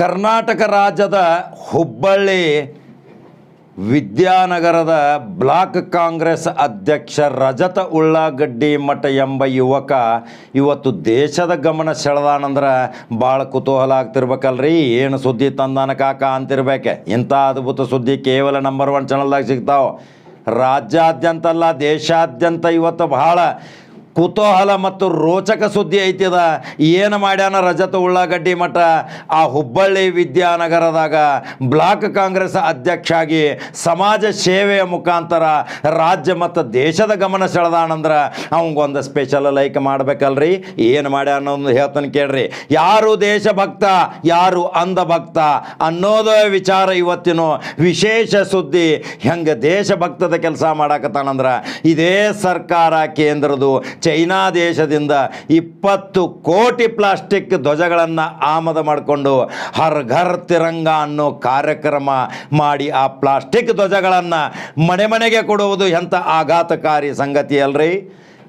ಕರ್ನಾಟಕ ರಾಜ್ಯದ ಹುಬ್ಬಳ್ಳಿ ವಿದ್ಯಾನಗರದ ಬ್ಲಾಕ್ ಕಾಂಗ್ರೆಸ್ ಅಧ್ಯಕ್ಷ ರಜತ ಉಳ್ಳಾಗಡ್ಡಿ ಮಠ ಎಂಬ ಯುವಕ ಇವತ್ತು ದೇಶದ ಗಮನ ಸೆಳೆದಾನಂದ್ರೆ ಭಾಳ ಕುತೂಹಲ ಆಗ್ತಿರ್ಬೇಕಲ್ರಿ. ಏನು ಸುದ್ದಿ ತಂದಾನ ಕಾಕ ಅಂತಿರ್ಬೇಕೆ? ಇಂಥ ಅದ್ಭುತ ಸುದ್ದಿ ಕೇವಲ ನಂಬರ್ ಒನ್ ಚಾನಲ್ದಾಗ ಸಿಗ್ತಾವೆ. ರಾಜ್ಯಾದ್ಯಂತ ಅಲ್ಲ, ದೇಶಾದ್ಯಂತ ಇವತ್ತು ಬಹಳ ಕುತೂಹಲ ಮತ್ತು ರೋಚಕ ಸುದ್ದಿ ಐತಿದ. ಏನು ಮಾಡ್ಯಾನ ರಜತ ಉಳ್ಳಾಗಡ್ಡಿ ಮಠ? ಆ ಹುಬ್ಬಳ್ಳಿ ವಿದ್ಯಾನಗರದಾಗ ಬ್ಲಾಕ್ ಕಾಂಗ್ರೆಸ್ ಅಧ್ಯಕ್ಷ ಆಗಿ ಸಮಾಜ ಸೇವೆಯ ಮುಖಾಂತರ ರಾಜ್ಯ ಮತ್ತು ದೇಶದ ಗಮನ ಸೆಳೆದಾನಂದ್ರೆ ಅವಂಗೊಂದು ಸ್ಪೆಷಲ್ ಲೈಕ್ ಮಾಡ್ಬೇಕಲ್ರಿ. ಏನು ಮಾಡ್ಯಾನ ಅನ್ನೋದು ಹೇಳ್ತಾನೆ ಕೇಳ್ರಿ. ಯಾರು ದೇಶಭಕ್ತ, ಯಾರು ಅಂಧಭಕ್ತ ಅನ್ನೋದು ವಿಚಾರ ಇವತ್ತಿನ ವಿಶೇಷ ಸುದ್ದಿ. ಹೆಂಗೆ ದೇಶಭಕ್ತದ ಕೆಲಸ ಮಾಡಾಕತ್ತಾನಂದ್ರೆ ಇದೇ ಸರ್ಕಾರ ಕೇಂದ್ರದು ಚೈನಾ ದೇಶದಿಂದ ಇಪ್ಪತ್ತು ಕೋಟಿ ಪ್ಲಾಸ್ಟಿಕ್ ಧ್ವಜಗಳನ್ನು ಆಮದು ಮಾಡಿಕೊಂಡು ಹರ್ ಘರ್ ತಿರಂಗ ಅನ್ನೋ ಕಾರ್ಯಕ್ರಮ ಮಾಡಿ ಆ ಪ್ಲಾಸ್ಟಿಕ್ ಧ್ವಜಗಳನ್ನು ಮನೆ ಮನೆಗೆ ಕೊಡುವುದು ಎಂಥ ಆಘಾತಕಾರಿ ಸಂಗತಿ ಅಲ್ರಿ?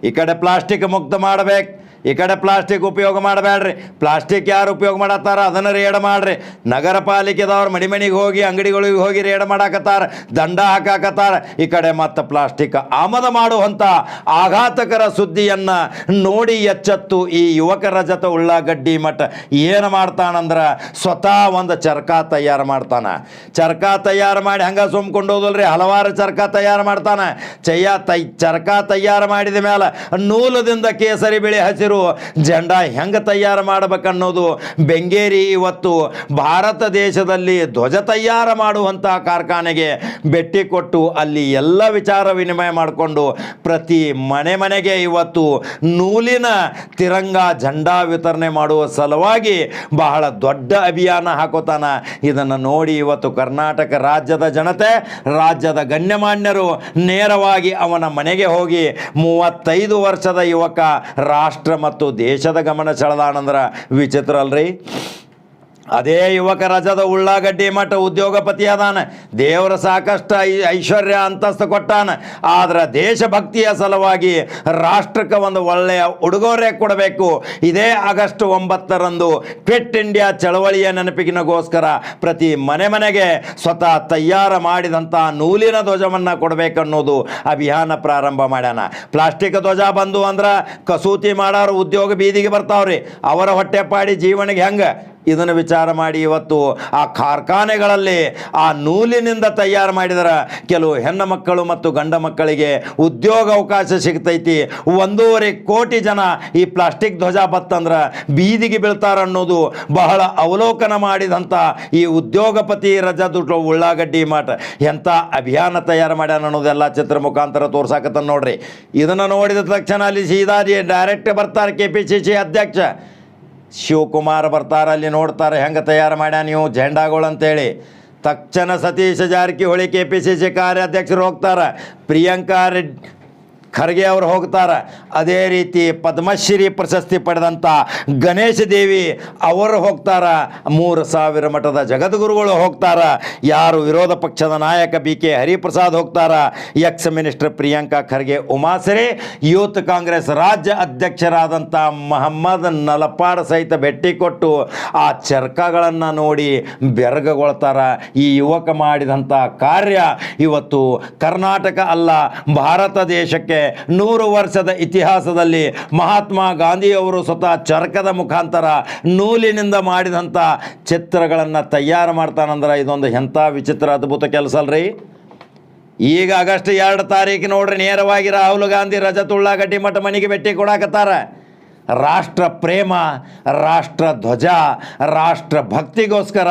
ಈ ಕಡೆ ಪ್ಲಾಸ್ಟಿಕ್ ಮುಕ್ತ ಮಾಡಬೇಕು. ಈ ಕಡೆ ಪ್ಲಾಸ್ಟಿಕ್ ಉಪಯೋಗ ಮಾಡಬೇಡ್ರಿ. ಪ್ಲಾಸ್ಟಿಕ್ ಯಾರು ಉಪಯೋಗ ಮಾಡತ್ತಾರ? ಅದನ್ನು ರೇಡ್ ಮಾಡ್ರಿ. ನಗರ ಪಾಲಿಕೆದವ್ರು ಮನೆ ಮನೆಗೆ ಹೋಗಿ, ಅಂಗಡಿಗಳಿಗೆ ಹೋಗಿ ರೇಡ್ ಮಾಡಾಕತ್ತಾರ, ದಂಡ ಹಾಕಾಕತ್ತಾರ. ಈ ಕಡೆ ಮತ್ತೆ ಪ್ಲಾಸ್ಟಿಕ್ ಆಮದ ಮಾಡುವಂಥ ಆಘಾತಕರ ಸುದ್ದಿಯನ್ನು ನೋಡಿ ಎಚ್ಚತ್ತು ಈ ಯುವಕರ ಜೊತೆ ಉಳ್ಳಾಗಡ್ಡಿ ಮಠ. ಏನು ಮಾಡ್ತಾನಂದ್ರೆ ಸ್ವತಃ ಒಂದು ಚರ್ಕ ತಯಾರು ಮಾಡ್ತಾನೆ. ಚರ್ಕ ತಯಾರು ಮಾಡಿ ಹಂಗೆ ಸುಮ್ಕೊಂಡು ಹೋದಲ್ರಿ, ಹಲವಾರು ಚರ್ಕ ತಯಾರು ಮಾಡ್ತಾನೆ. ಚಯ್ಯ ತೈ ಚರ್ಕ ತಯಾರು ಮಾಡಿದ ಮೇಲೆ ನೂಲದಿಂದ ಕೇಸರಿ ಬಿಳಿ ಹಸಿರು ಜೆಂಡಾ ಹೆಂಗೆ ತಯಾರು ಮಾಡಬೇಕನ್ನೋದು ಬೆಂಗೇರಿ ಇವತ್ತು ಭಾರತ ದೇಶದಲ್ಲಿ ಧ್ವಜ ತಯಾರು ಮಾಡುವಂಥ ಕಾರ್ಖಾನೆಗೆ ಭೇಟಿ ಕೊಟ್ಟು ಅಲ್ಲಿ ಎಲ್ಲ ವಿಚಾರ ವಿನಿಮಯ ಮಾಡಿಕೊಂಡು ಪ್ರತಿ ಮನೆ ಮನೆಗೆ ಇವತ್ತು ನೂಲಿನ ತಿರಂಗ ಜಂಡಾ ವಿತರಣೆ ಮಾಡುವ ಸಲುವಾಗಿ ಬಹಳ ದೊಡ್ಡ ಅಭಿಯಾನ ಹಾಕೋತಾನ. ಇದನ್ನು ನೋಡಿ ಇವತ್ತು ಕರ್ನಾಟಕ ರಾಜ್ಯದ ಜನತೆ, ರಾಜ್ಯದ ಗಣ್ಯಮಾನ್ಯರು ನೇರವಾಗಿ ಅವನ ಮನೆಗೆ ಹೋಗಿ ಮೂವತ್ತೈದು ವರ್ಷದ ಯುವಕ ರಾಷ್ಟ್ರ ಮತ್ತು ದೇಶದ ಗಮನ ಸೆಳೆದಾನಂದ್ರೆ ವಿಚಿತ್ರ ಅಲ್ರಿ? ಅದೇ ಯುವಕ ರಜದ ಉಳ್ಳಾಗಡ್ಡಿ ಮಠ ಉದ್ಯೋಗಪತಿ ಅದಾನ ದೇವರ ಸಾಕಷ್ಟು ಐಶ್ವರ್ಯ ಅಂತಸ್ತು ಕೊಟ್ಟಾನ. ಆದ್ರೆ ದೇಶಭಕ್ತಿಯ ಸಲುವಾಗಿ ರಾಷ್ಟ್ರಕ್ಕೆ ಒಂದು ಒಳ್ಳೆಯ ಉಡುಗೊರೆ ಕೊಡಬೇಕು. ಇದೇ ಆಗಸ್ಟ್ ಒಂಬತ್ತರಂದು ಕ್ವಿಟ್ ಇಂಡಿಯಾ ಚಳವಳಿಯ ನೆನಪಿಗಿನಗೋಸ್ಕರ ಪ್ರತಿ ಮನೆ ಮನೆಗೆ ಸ್ವತಃ ತಯಾರು ಮಾಡಿದಂಥ ನೂಲಿನ ಧ್ವಜವನ್ನು ಕೊಡಬೇಕನ್ನೋದು ಅಭಿಯಾನ ಪ್ರಾರಂಭ ಮಾಡ್ಯಾನ. ಪ್ಲಾಸ್ಟಿಕ್ ಧ್ವಜ ಬಂದು ಅಂದ್ರೆ ಕಸೂತಿ ಮಾಡೋರು ಉದ್ಯೋಗ ಬೀದಿಗೆ ಬರ್ತಾವ್ರಿ. ಅವರ ಹೊಟ್ಟೆಪಾಡಿ ಜೀವನಿಗೆ ಹೆಂಗೆ? ಇದನ್ನು ವಿಚಾರ ಮಾಡಿ ಇವತ್ತು ಆ ಕಾರ್ಖಾನೆಗಳಲ್ಲಿ ಆ ನೂಲಿನಿಂದ ತಯಾರು ಮಾಡಿದರ ಕೆಲವು ಹೆಣ್ಣು ಮಕ್ಕಳು ಮತ್ತು ಗಂಡ ಮಕ್ಕಳಿಗೆ ಉದ್ಯೋಗ ಅವಕಾಶ ಸಿಗ್ತೈತಿ. ಒಂದೂವರೆ ಕೋಟಿ ಜನ ಈ ಪ್ಲಾಸ್ಟಿಕ್ ಧ್ವಜ ಬತ್ತಂದ್ರೆ ಬೀದಿಗೆ ಬೀಳ್ತಾರನ್ನೋದು ಬಹಳ ಅವಲೋಕನ ಮಾಡಿದಂಥ ಈ ಉದ್ಯೋಗಪತಿ ರಜದುಟ್ಟು ಉಳ್ಳಾಗಡ್ಡಿ ಮಾಟ. ಎಂಥ ಅಭಿಯಾನ ತಯಾರು ಮಾಡ್ಯಾನ ಅನ್ನೋದೆಲ್ಲ ಚಿತ್ರ ಮುಖಾಂತರ ತೋರ್ಸಾಕತ್ತ ನೋಡ್ರಿ. ಇದನ್ನು ನೋಡಿದ ತಕ್ಷಣ ಅಲ್ಲಿ ಸೀದಾ ಡೈರೆಕ್ಟ್ ಬರ್ತಾರೆ ಕೆ ಪಿ ಸಿ ಸಿ ಅಧ್ಯಕ್ಷ. ಶಿವಕುಮಾರ್ ಬರ್ತಾರೆ, ಅಲ್ಲಿ ನೋಡ್ತಾರೆ, ಹೆಂಗೆ ತಯಾರು ಮಾಡ್ಯಾನ ನೀವು, ಜೆಂಡಾಗಳು ಅಂತೇಳಿ. ತಕ್ಷಣ Satish Jarkiholi K P C C ಕಾರ್ಯಾಧ್ಯಕ್ಷರು ಹೋಗ್ತಾರೆ. ಪ್ರಿಯಾಂಕಾ ರೆಡ್ ಖರ್ಗೆ ಅವರು ಹೋಗ್ತಾರೆ. ಅದೇ ರೀತಿ ಪದ್ಮಶ್ರೀ ಪ್ರಶಸ್ತಿ ಪಡೆದಂಥ ಗಣೇಶ ದೇವಿ ಅವರು ಹೋಗ್ತಾರ. ಮೂರು ಸಾವಿರ ಮಠದ ಜಗದ್ಗುರುಗಳು ಹೋಗ್ತಾರ. ಯಾರು ವಿರೋಧ ಪಕ್ಷದ ನಾಯಕ ಬಿ ಕೆ ಹರಿಪ್ರಸಾದ್ ಹೋಗ್ತಾರ. ಎಕ್ಸ್ ಮಿನಿಸ್ಟರ್ ಪ್ರಿಯಾಂಕಾ ಖರ್ಗೆ ಉಮಾಸರಿ, ಯೂತ್ ಕಾಂಗ್ರೆಸ್ ರಾಜ್ಯ ಅಧ್ಯಕ್ಷರಾದಂಥ ಮಹಮ್ಮದ್ ನಲಪಾಡ ಸಹಿತ ಭೇಟಿ ಕೊಟ್ಟು ಆ ಚರ್ಕಗಳನ್ನು ನೋಡಿ ಬೆರಗಗೊಳ್ತಾರ. ಈ ಯುವಕ ಮಾಡಿದಂಥ ಕಾರ್ಯ ಇವತ್ತು ಕರ್ನಾಟಕ ಅಲ್ಲ, ಭಾರತ ದೇಶಕ್ಕೆ ನೂರು ವರ್ಷದ ಇತಿಹಾಸದಲ್ಲಿ ಮಹಾತ್ಮ ಗಾಂಧಿಯವರು ಸ್ವತಃ ಚರಕದ ಮುಖಾಂತರ ನೂಲಿನಿಂದ ಮಾಡಿದಂಥ ಚಿತ್ರಗಳನ್ನು ತಯಾರು ಮಾಡ್ತಾನಂದ್ರೆ ಇದೊಂದು ಎಂಥ ವಿಚಿತ್ರ ಅದ್ಭುತ ಕೆಲಸ ಅಲ್ರಿ? ಈಗ ಆಗಸ್ಟ್ ಎರಡು ತಾರೀಕು ನೋಡ್ರಿ ನೇರವಾಗಿ ರಾಹುಲ್ ಗಾಂಧಿ ರಜತ್ ಉಳ್ಳಾಗಡ್ಡಿ ಮಠ ಮನೆಗೆ ಭೇಟಿ ಕೊಡಾಕತ್ತಾರ. ರಾಷ್ಟ್ರ ಪ್ರೇಮ, ರಾಷ್ಟ್ರ ಧ್ವಜ, ರಾಷ್ಟ್ರ ಭಕ್ತಿಗೋಸ್ಕರ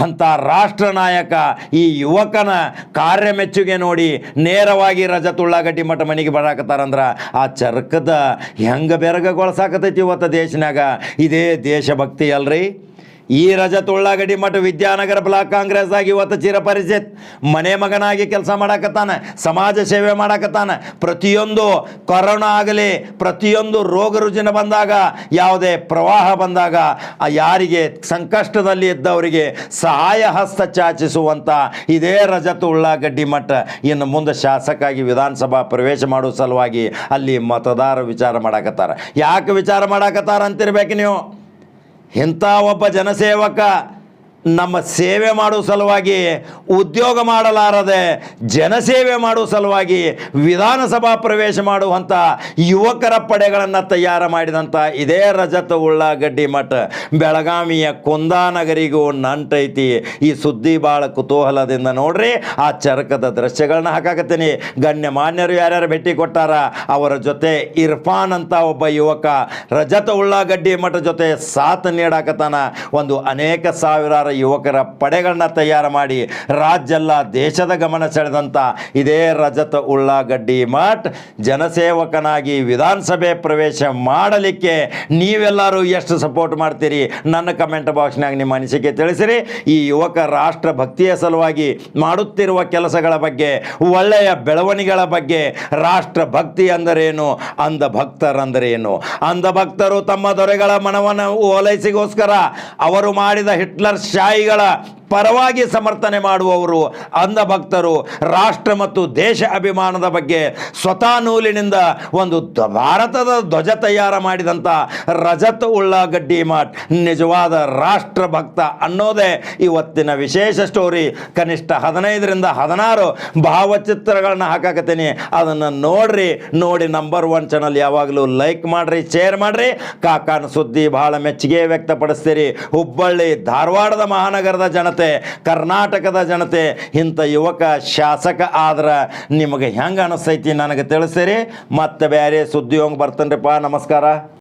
ಅಂಥ ರಾಷ್ಟ್ರ ನಾಯಕ ಈ ಯುವಕನ ಕಾರ್ಯ ಮೆಚ್ಚುಗೆ ನೋಡಿ ನೇರವಾಗಿ ರಜತ್ ಉಳ್ಳಾಗಡ್ಡಿ ಮಠ ಮನೆಗೆ ಬರಾಕತ್ತಾರಂದ್ರೆ ಆ ಚರ್ಕದ ಹೆಂಗೆ ಬೆರಗಗೊಳಸಾಕತೈತಿ ಇವತ್ತು ದೇಶನಾಗ ಇದೇ ದೇಶಭಕ್ತಿ ಅಲ್ರಿ? ಈ ರಜತ್ ಉಳ್ಳಾಗಡ್ಡಿ ಮಠ ವಿದ್ಯಾನಗರ ಬ್ಲಾಕ್ ಕಾಂಗ್ರೆಸ್ ಆಗಿ ಇವತ್ತು ಚಿರಪರಿಚಿತ್. ಮನೆ ಮಗನಾಗಿ ಕೆಲಸ ಮಾಡಾಕತ್ತಾನ, ಸಮಾಜ ಸೇವೆ ಮಾಡಾಕತ್ತಾನೆ. ಪ್ರತಿಯೊಂದು ಕೊರೋನಾ ಆಗಲಿ, ಪ್ರತಿಯೊಂದು ರೋಗ ರುಜಿನ ಬಂದಾಗ, ಯಾವುದೇ ಪ್ರವಾಹ ಬಂದಾಗ ಯಾರಿಗೆ ಸಂಕಷ್ಟದಲ್ಲಿ ಇದ್ದವರಿಗೆ ಸಹಾಯ ಹಸ್ತ ಚಾಚಿಸುವಂಥ ಇದೇ ರಜತ್ ಉಳ್ಳಾಗಡ್ಡಿ ಮಠ ಇನ್ನು ಮುಂದೆ ಶಾಸಕಾಗಿ ವಿಧಾನಸಭಾ ಪ್ರವೇಶ ಮಾಡೋ ಸಲುವಾಗಿ ಅಲ್ಲಿ ಮತದಾರ ವಿಚಾರ ಮಾಡಾಕತ್ತಾರ. ಯಾಕೆ ವಿಚಾರ ಮಾಡಾಕತ್ತಾರ ಅಂತಿರ್ಬೇಕು ನೀವು? ಇಂಥ ಒಬ್ಬ ಜನಸೇವಕ? ನಮ್ಮ ಸೇವೆ ಮಾಡೋ ಸಲುವಾಗಿ ಉದ್ಯೋಗ ಮಾಡಲಾರದೆ ಜನಸೇವೆ ಮಾಡೋ ಸಲುವಾಗಿ ವಿಧಾನಸಭಾ ಪ್ರವೇಶ ಮಾಡುವಂಥ ಯುವಕರ ಪಡೆಗಳನ್ನು ತಯಾರು ಮಾಡಿದಂಥ ಇದೇ ರಜತ ಉಳ್ಳಾಗಡ್ಡಿ ಮಠ. ಬೆಳಗಾವಿಯ ಕುಂದಾನಗರಿಗೂ ನಂಟೈತಿ. ಈ ಸುದ್ದಿ ಭಾಳ ಕುತೂಹಲದಿಂದ ನೋಡ್ರಿ, ಆ ಚರಕದ ದೃಶ್ಯಗಳನ್ನ ಹಾಕಾಕತ್ತೀನಿ. ಗಣ್ಯ ಮಾನ್ಯರು ಯಾರ್ಯಾರು ಭೇಟಿ ಕೊಟ್ಟಾರ, ಅವರ ಜೊತೆ ಇರ್ಫಾನ್ ಅಂತ ಒಬ್ಬ ಯುವಕ ರಜತ ಉಳ್ಳಾಗಡ್ಡಿ ಮಠ ಜೊತೆ ಸಾಥ್ ನೀಡಾಕತ್ತಾನ. ಒಂದು ಅನೇಕ ಸಾವಿರಾರು ಯುವಕರ ಪಡೆಗಳನ್ನ ತಯಾರು ಮಾಡಿ ರಾಜ್ಯಲ್ಲ, ದೇಶದ ಗಮನ ಸೆಳೆದಂಥ ಇದೇ ರಜತ ಉಳ್ಳಾಗಡ್ಡಿ ಮಠ್ ಜನಸೇವಕನಾಗಿ ವಿಧಾನಸಭೆ ಪ್ರವೇಶ ಮಾಡಲಿಕ್ಕೆ ನೀವೆಲ್ಲರೂ ಎಷ್ಟು ಸಪೋರ್ಟ್ ಮಾಡ್ತೀರಿ? ನನ್ನ ಕಮೆಂಟ್ ಬಾಕ್ಸ್ನಾಗ ನಿಮ್ಮ ಅನಿಸಿಕೆ ತಿಳಿಸಿರಿ. ಈ ಯುವಕ ರಾಷ್ಟ್ರ ಭಕ್ತಿಯ ಸಲುವಾಗಿ ಮಾಡುತ್ತಿರುವ ಕೆಲಸಗಳ ಬಗ್ಗೆ, ಒಳ್ಳೆಯ ಬೆಳವಣಿಗೆಗಳ ಬಗ್ಗೆ ರಾಷ್ಟ್ರ ಭಕ್ತಿ ಅಂದರೇನು? ಅಂಧ ಭಕ್ತರಂದರೇನು? ಅಂಧ ಭಕ್ತರು ತಮ್ಮ ದೊರೆಗಳ ಮನವನ್ನು ಓಲೈಸಿಗೋಸ್ಕರ ಅವರು ಮಾಡಿದ ಹಿಟ್ಲರ್ 下一个了。ಪರವಾಗಿ ಸಮರ್ಥನೆ ಮಾಡುವವರು ಅಂಧ ಭಕ್ತರು ರಾಷ್ಟ್ರ ಮತ್ತು ದೇಶ ಅಭಿಮಾನದ ಬಗ್ಗೆ ಸ್ವತಃ ನೂಲಿನಿಂದ ಒಂದು ಭಾರತದ ಧ್ವಜ ತಯಾರು ಮಾಡಿದಂಥ ರಜತ್ ಉಳ್ಳಾಗಡ್ಡಿ ಮಾಟ್ ನಿಜವಾದ ರಾಷ್ಟ್ರ ಭಕ್ತ ಅನ್ನೋದೇ ಇವತ್ತಿನ ವಿಶೇಷ ಸ್ಟೋರಿ. ಕನಿಷ್ಠ ಹದಿನೈದರಿಂದ ಹದಿನಾರು ಭಾವಚಿತ್ರಗಳನ್ನು ಹಾಕಾಕತ್ತೀನಿ. ಅದನ್ನು ನೋಡ್ರಿ, ನೋಡಿ ನಂಬರ್ ಒನ್ ಚಾನಲ್ ಯಾವಾಗಲೂ ಲೈಕ್ ಮಾಡ್ರಿ, ಶೇರ್ ಮಾಡ್ರಿ. ಕಾಕಾನ ಸುದ್ದಿ ಬಹಳ ಮೆಚ್ಚುಗೆ ವ್ಯಕ್ತಪಡಿಸ್ತೀರಿ. ಹುಬ್ಬಳ್ಳಿ ಧಾರವಾಡದ ಮಹಾನಗರದ ಜನತೆ ಕರ್ನಾಟಕದ ಜನತೆ, ಇಂಥ ಯುವಕ ಶಾಸಕ ಆದ್ರೆ ನಿಮಗೆ ಹೆಂಗೆ ಅನಿಸ್ತೈತಿ ನನಗೆ ತಿಳಿಸಿರಿ. ಮತ್ತೆ ಬೇರೆ ಸುದ್ದಿ ಹೋಗಿ ಬರ್ತೇನ್ರಿಪ್ಪ. ನಮಸ್ಕಾರ.